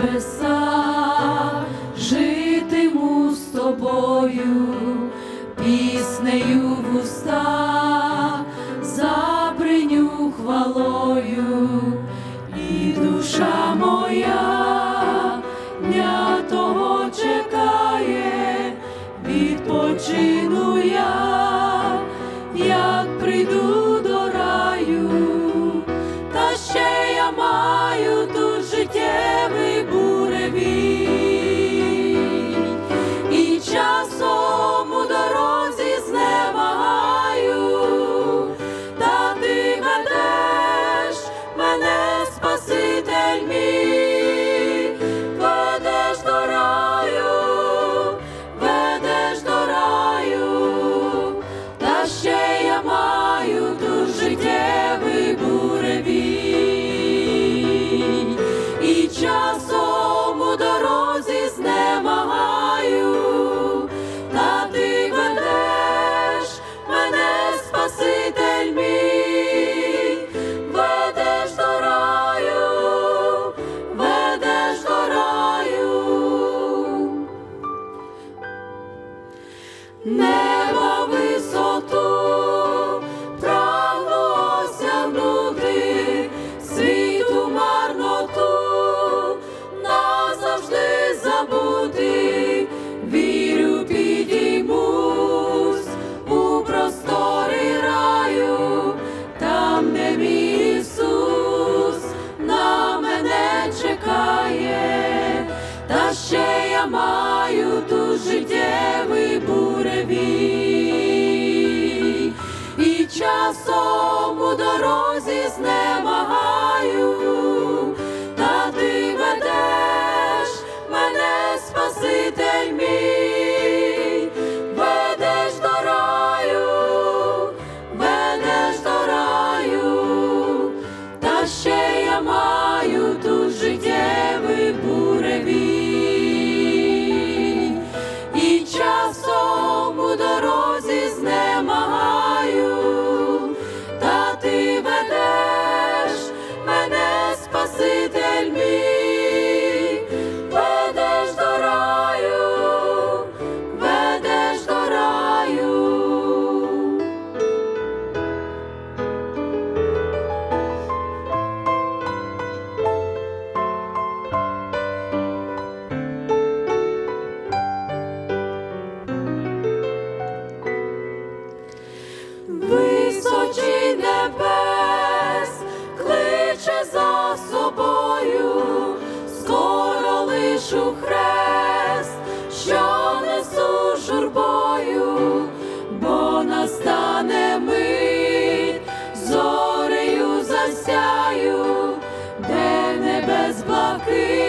синіх небесах, житиму з тобою, піснею в устах, заприню хвалою, і душа моя дня того чекає, відпочину я, як прийду до раю, та ще я маю Неба висоту прагну світу марноту назавжди забути, вірю, підіймусь у простори раю, там, де Ісус на мене чекає, та ще я маю тут життєвий буревій, знемагаю, та ти ведеш мене, Спаситель мій, ведеш до раю, ведеш до раю, та ще я маю тут життєвий ношу хрест, що несу журбою, бо настане мить, зорею засяю, де небез блакить.